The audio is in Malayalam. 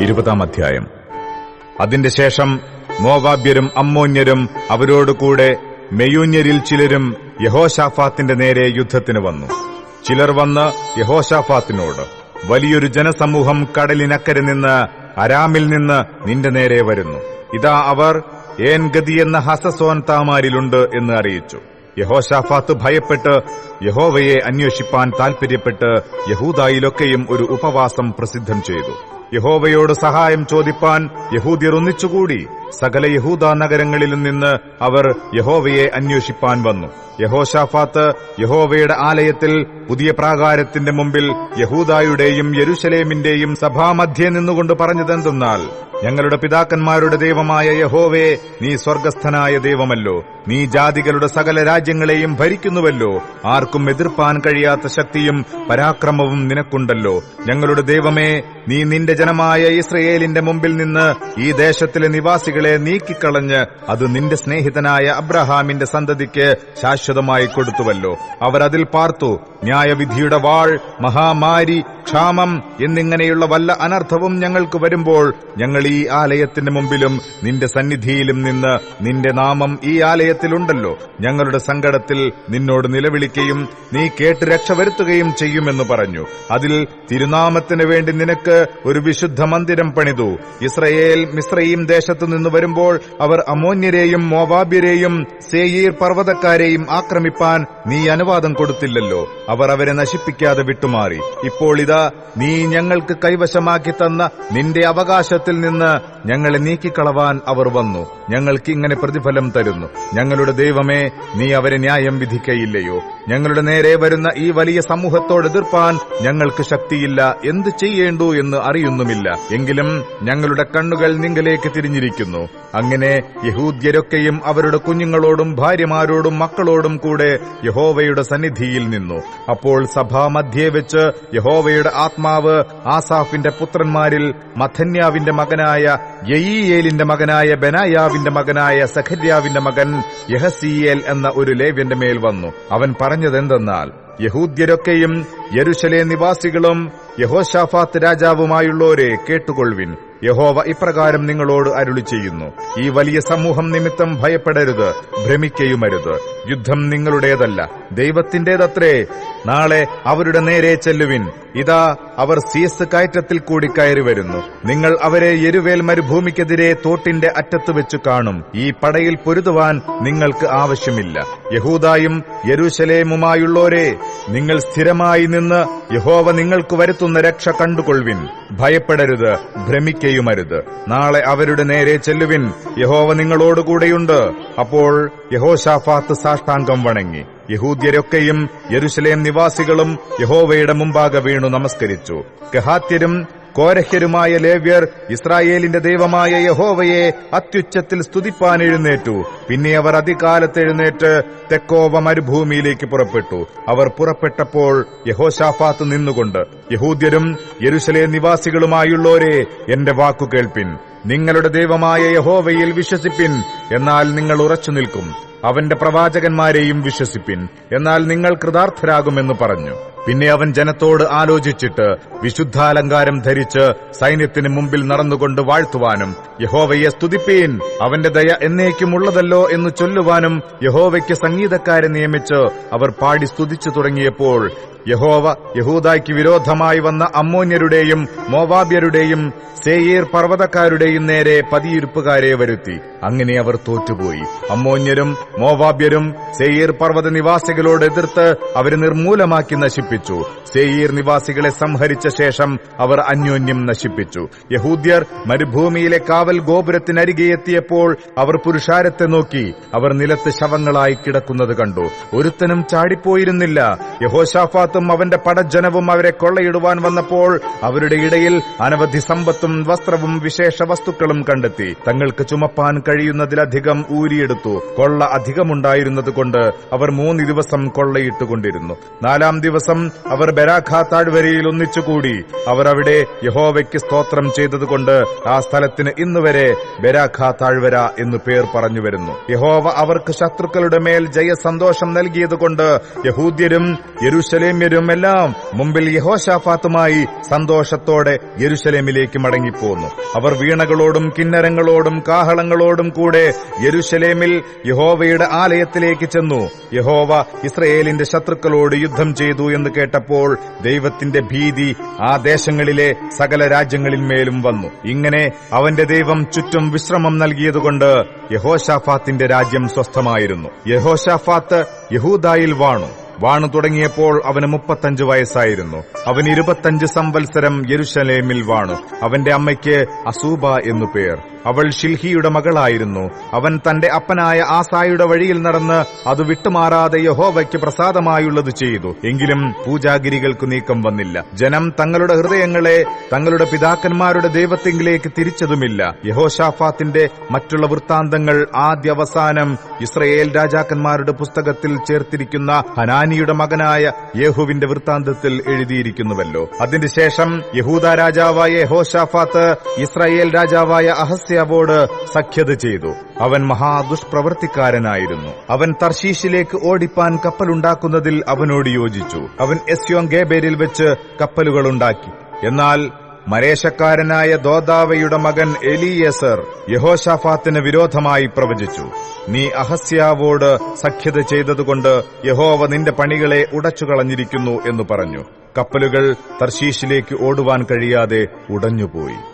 ഇരുപതാം അധ്യായം. അതിന്റെ ശേഷം മോവാബ്യരും അമ്മോന്യരും അവരോടുകൂടെ മെയൂന്യരിൽ ചിലരും യഹോഷാഫാത്തിന്റെ നേരെ യുദ്ധത്തിന് വന്നു. ചിലർ വന്ന് യഹോഷാഫാത്തിനോട് വലിയൊരു ജനസമൂഹം കടലിനക്കരെ നിന്ന് അരാമിൽ നിന്ന് നിന്റെ നേരെ വരുന്നു. ഇതാ അവർ ഏൻ ഗതി എന്ന ഹസസോൻ താമാരിലുണ്ട് എന്ന് അറിയിച്ചു. യഹോഷാഫാത്ത് ഭയപ്പെട്ട് യഹോവയെ അന്വേഷിപ്പാൻ താൽപര്യപ്പെട്ട് യഹൂദായിലൊക്കെയും ഒരു ഉപവാസം പ്രസിദ്ധം ചെയ്തു. യഹോവയോട് സഹായം ചോദിപ്പാൻ യഹൂദിയർ ഒന്നിച്ചുകൂടി സകല യഹൂദ നഗരങ്ങളിൽ നിന്ന് അവർ യഹോവയെ അന്വേഷിപ്പാൻ വന്നു. യഹോഷാഫാത്ത് യഹോവയുടെ ആലയത്തിൽ പുതിയ പ്രാകാരത്തിന്റെ മുമ്പിൽ യഹൂദായുടെയും യെരുശലേമിന്റെയും സഭാമധ്യേ നിന്നുകൊണ്ട് പറഞ്ഞതെന്തെന്നാൽ ഞങ്ങളുടെ പിതാക്കന്മാരുടെ ദൈവമായ യഹോവേ നീ സ്വർഗസ്ഥനായ ദൈവമല്ലോ. നീ ജാതികളുടെ സകല രാജ്യങ്ങളെയും ഭരിക്കുന്നുവല്ലോ. ആർക്കും എതിർപ്പാൻ കഴിയാത്ത ശക്തിയും പരാക്രമവും നിനക്കുണ്ടല്ലോ. ഞങ്ങളുടെ ദൈവമേ നീ നിന്റെ ജനമായ ഇസ്രയേലിന്റെ മുമ്പിൽ നിന്ന് ഈ ദേശത്തിലെ നിവാസികളെ നീക്കിക്കളഞ്ഞ് അത് നിന്റെ സ്നേഹിതനായ അബ്രഹാമിന്റെ സന്തതിക്ക് ശാശ്വതമായി കൊടുത്തുവല്ലോ. അവരതിൽ പാർത്തു ന്യായവിധിയുടെ വാൾ മഹാമാരി ക്ഷാമം എന്നിങ്ങനെയുള്ള വല്ല അനർത്ഥവും ഞങ്ങൾക്ക് വരുമ്പോൾ ഞങ്ങൾ ഈ ആലയത്തിന്റെ മുമ്പിലും നിന്റെ സന്നിധിയിലും നിന്ന് നിന്റെ നാമം ഈ ആലയത്തിലുണ്ടല്ലോ. ഞങ്ങളുടെ സങ്കടത്തിൽ നിന്നോട് നിലവിളിക്കുകയും നീ കേട്ട് രക്ഷ വരുത്തുകയും ചെയ്യുമെന്ന് പറഞ്ഞു. അതിൽ തിരുനാമത്തിന് വേണ്ടി നിനക്ക് ഒരു വിശുദ്ധ മന്ദിരം പണിതു. ഇസ്രയേൽ മിശ്രയും ദേശത്തു നിന്ന് വരുമ്പോൾ അവർ അമോന്യരെയും മോവാബ്യരെയും സേയീർ പർവതക്കാരെയും ആക്രമിപ്പാൻ നീ അനുവാദം കൊടുത്തില്ലല്ലോ. അവർ അവരെ നശിപ്പിക്കാതെ വിട്ടുമാറി. ഇപ്പോൾ ഇതാ നീ ഞങ്ങൾക്ക് കൈവശമാക്കി തന്ന നിന്റെ അവകാശത്തിൽ നിന്ന് ഞങ്ങളെ നീക്കിക്കളവാൻ അവർ വന്നു. ഞങ്ങൾക്ക് ഇങ്ങനെ പ്രതിഫലം തരുന്നു. ഞങ്ങളുടെ ദൈവമേ നീ അവരെ ന്യായം വിധിക്കയില്ലയോ. ഞങ്ങളുടെ നേരെ വരുന്ന ഈ വലിയ സമൂഹത്തോട് എതിർപ്പാൻ ഞങ്ങൾക്ക് ശക്തിയില്ല. എന്തു ചെയ്യേണ്ടു എന്ന് അറിയുന്നുമില്ല. എങ്കിലും ഞങ്ങളുടെ കണ്ണുകൾ നിങ്കലേക്ക് തിരിഞ്ഞിരിക്കുന്നു. അങ്ങനെ യഹൂദ്യരൊക്കെയും അവരുടെ കുഞ്ഞുങ്ങളോടും ഭാര്യമാരോടും മക്കളോടും കൂടെ യഹോവയുടെ സന്നിധിയിൽ നിന്നു. അപ്പോൾ സഭാമധ്യേ വെച്ച് യഹോവയുടെ ആത്മാവ് ആസാഫിന്റെ പുത്രന്മാരിൽ മഥന്യാവിന്റെ മകനായ യയിയേലിന്റെ മകനായ ബനായാവിന്റെ മകനായ സഖര്യാവിന്റെ മകൻ യഹസിയേൽ എന്ന ഒരു ലേവ്യന്റെ മേൽ വന്നു. അവൻ പറഞ്ഞതെന്തെന്നാൽ യഹൂദ്യരൊക്കെയും യരുശലേ നിവാസികളും യഹോഷാഫാത്ത് രാജാവുമായുള്ളവരെ കേട്ടുകൊള്ളുവിൻ. യഹോവ ഇപ്രകാരം നിങ്ങളോട് അരുളി ചെയ്യുന്നു ഈ വലിയ സമൂഹം നിമിത്തം ഭയപ്പെടരുത് ഭ്രമിക്കയുമരുത്. യുദ്ധം നിങ്ങളുടേതല്ല. ദൈവത്തിന്റേതത്രേ. നാളെ അവരുടെ നേരെ ചെല്ലുവിൻ. ഇതാ അവർ സീസ് കയറ്റത്തിൽ കൂടി കയറി വരുന്നു. നിങ്ങൾ അവരെ എരുവേൽ മരുഭൂമിക്കെതിരെ തോട്ടിന്റെ അറ്റത്ത് വെച്ചു കാണും. ഈ പടയിൽ പൊരുതുവാൻ നിങ്ങൾക്ക് ആവശ്യമില്ല. യഹൂദായും യരുശലേമുമായുള്ളോരെ നിങ്ങൾ സ്ഥിരമായി നിന്ന് യഹോവ നിങ്ങൾക്ക് വരുത്തുന്ന രക്ഷ കണ്ടുകൊള്ളുവിൻ. ഭയപ്പെടരുത് ഭ്രമിക്കയുമരുത്. നാളെ അവരുടെ നേരെ ചെല്ലുവിൻ. യഹോവ നിങ്ങളോടുകൂടെയുണ്ട്. അപ്പോൾ യഹോഷാഫാത്ത് സാഷ്ടാംഗം വണങ്ങി. യഹൂദ്യരൊക്കെയും യെരുശലേം നിവാസികളും യഹോവയുടെ മുമ്പാകെ വീണു നമസ്കരിച്ചു. കഹാത്യരും കോരഹ്യരുമായ ലേവ്യർ ഇസ്രായേലിന്റെ ദൈവമായ യഹോവയെ അത്യുച്ചത്തിൽ സ്തുതിപ്പാൻ എഴുന്നേറ്റു. പിന്നെ അവർ അതികാലത്ത് എഴുന്നേറ്റ് തെക്കോവ മരുഭൂമിയിലേക്ക് പുറപ്പെട്ടു. അവർ പുറപ്പെട്ടപ്പോൾ യഹോഷാഫാത്ത് നിന്നുകൊണ്ട് യഹൂദ്യരും യെരുശലേം നിവാസികളുമായുള്ളോരെ എന്റെ വാക്കു കേൾപ്പിൻ. നിങ്ങളുടെ ദൈവമായ യഹോവയിൽ വിശ്വസിപ്പിൻ എന്നാൽ നിങ്ങൾ ഉറച്ചു നിൽക്കും. അവന്റെ പ്രവാചകന്മാരെയും വിശ്വസിപ്പിൻ. എന്നാൽ നിങ്ങൾ കൃതാർത്ഥരാകുമെന്ന് പറഞ്ഞു. പിന്നെ അവൻ ജനത്തോട് ആലോചിച്ചിട്ട് വിശുദ്ധാലങ്കാരം ധരിച്ച് സൈന്യത്തിന് മുമ്പിൽ നടന്നുകൊണ്ട് വാഴ്ത്തുവാനും യഹോവയെ സ്തുതിപ്പീൻ അവന്റെ ദയ എന്നേക്കുമുള്ളതല്ലോ എന്ന് ചൊല്ലുവാനും യഹോവയ്ക്ക് സംഗീതക്കാരെ നിയമിച്ച് അവർ പാടി സ്തുതിച്ചു തുടങ്ങിയപ്പോൾ യഹോവ യഹൂദായ്ക്ക് വിരോധമായി വന്ന അമ്മോന്യരുടെയും മോവാബ്യരുടെയും സേയീർ പർവതക്കാരുടെയും നേരെ പതിയിരുപ്പുകാരെ വരുത്തി. അങ്ങനെ അവർ തോറ്റുപോയി. അമ്മോന്യരും മോവാബ്യരും സേയീർ പർവത നിവാസികളോട് എതിർത്ത് അവരെ നിർമൂലമാക്കി നശിപ്പിച്ചു. സേയീർ നിവാസികളെ സംഹരിച്ച ശേഷം അവർ അന്യോന്യം നശിപ്പിച്ചു. യഹൂദ്യർ മരുഭൂമിയിലെ കാവൽ ഗോപുരത്തിനരികെ എത്തിയപ്പോൾ അവർ പുരുഷാരത്തെ നോക്കി. അവർ നിലത്ത് ശവങ്ങളായി കിടക്കുന്നത് കണ്ടു. ഒരുത്തനും ചാടിപ്പോയിരുന്നില്ല. യഹോഷാഫാത്തും അവന്റെ പടജനവും അവരെ കൊള്ളയിടുവാൻ വന്നപ്പോൾ അവരുടെ ഇടയിൽ അനവധി സമ്പത്തും വസ്ത്രവും വിശേഷ വസ്തുക്കളും കണ്ടെത്തി. തങ്ങൾക്ക് ചുമപ്പാൻ കഴിയുന്നതിലധികം ഊരിയെടുത്തു. കൊള്ള അധികമുണ്ടായിരുന്നതുകൊണ്ട് അവർ മൂന്ന് ദിവസം കൊള്ളയിട്ടുകൊണ്ടിരുന്നു. നാലാം ദിവസം അവർ ബരാഖ താഴ്വരയിൽ ഒന്നിച്ചുകൂടി അവർ അവിടെ യഹോവയ്ക്ക് സ്തോത്രം ചെയ്തതുകൊണ്ട് ആ സ്ഥലത്തിന് ഇന്നുവരെ ബരാഖ താഴ്വര എന്ന് പേർ പറഞ്ഞു വരുന്നു. യഹോവ അവർക്ക് ശത്രുക്കളുടെ മേൽ ജയസന്തോഷം നൽകിയതുകൊണ്ട് യഹൂദ്യരും യെരുശലേമ്യരും എല്ലാം മുമ്പിൽ യഹോഷാഫാത്തുമായി സന്തോഷത്തോടെ യെരുശലേമിലേക്ക് മടങ്ങിപ്പോന്നു. അവർ വീണകളോടും കിന്നരങ്ങളോടും കാഹളങ്ങളോടും കൂടെ യെരുശലേമിൽ യഹോവയുടെ ആലയത്തിലേക്ക് ചെന്നു. യഹോവ ഇസ്രയേലിന്റെ ശത്രുക്കളോട് യുദ്ധം ചെയ്തു എന്ന് കേട്ടപ്പോൾ ദൈവത്തിന്റെ ഭീതി ആ ദേശങ്ങളിലെ സകല രാജ്യങ്ങളിന്മേലും വന്നു. ഇങ്ങനെ അവന്റെ ദൈവം ചുറ്റും വിശ്രമം നൽകിയതുകൊണ്ട് യഹോഷാഫാത്തിന്റെ രാജ്യം സ്വസ്ഥമായിരുന്നു. യഹോഷാഫാത്ത് യഹൂദായിൽ വാണു. വാണു തുടങ്ങിയപ്പോൾ അവന് മുപ്പത്തഞ്ച് വയസ്സായിരുന്നു. അവൻ ഇരുപത്തഞ്ച് സംവത്സരം യെരുശലേമിൽ വാണു. അവന്റെ അമ്മയ്ക്ക് അസൂബ എന്നു പേർ. അവൾ ഷിൽഹിയുടെ മകളായിരുന്നു. അവൻ തന്റെ അപ്പനായ ആസായുടെ വഴിയിൽ നടന്ന് അത് വിട്ടുമാറാതെ യഹോവയ്ക്ക് പ്രസാദമായുള്ളത് ചെയ്തു. എങ്കിലും പൂജാഗിരികൾക്ക് നീക്കം വന്നില്ല. ജനം തങ്ങളുടെ ഹൃദയങ്ങളെ തങ്ങളുടെ പിതാക്കന്മാരുടെ ദൈവത്തെങ്കിലേക്ക് തിരിച്ചതുമില്ല. യഹോഷാഫാത്തിന്റെ മറ്റുള്ള വൃത്താന്തങ്ങൾ ആദ്യവസാനം ഇസ്രയേൽ രാജാക്കന്മാരുടെ പുസ്തകത്തിൽ ചേർത്തിരിക്കുന്ന ഹനാനിയുടെ മകനായ യേഹുവിന്റെ വൃത്താന്തത്തിൽ എഴുതിയിരിക്കുന്നുവല്ലോ. അതിനുശേഷം ശേഷം യഹൂദ രാജാവായ യഹോഷാഫാത്ത് ഇസ്രയേൽ രാജാവായ അഹസ്യാവോട് സഖ്യത ചെയ്തു. അവൻ മഹാദുഷ്പ്രവർത്തിക്കാരനായിരുന്നു. അവൻ തർശീഷിലേക്ക് ഓടിപ്പാൻ കപ്പലുണ്ടാക്കുന്നതിൽ അവനോട് യോജിച്ചു. അവൻ എസ്യോൻ ഗേബേരിൽ വെച്ച് കപ്പലുകളുണ്ടാക്കി. എന്നാൽ മരേശക്കാരനായ ദോദാവയുടെ മകൻ എലിയസർ യഹോഷാഫാത്തിന് വിരോധമായി പ്രവചിച്ചു. നീ അഹസ്യാവോട് സഖ്യത ചെയ്തതുകൊണ്ട് യഹോവ നിന്റെ പണികളെ ഉടച്ചുകളഞ്ഞിരിക്കുന്നു എന്ന് പറഞ്ഞു. കപ്പലുകൾ തർശീഷിലേക്ക് ഓടുവാൻ കഴിയാതെ ഉടഞ്ഞുപോയി.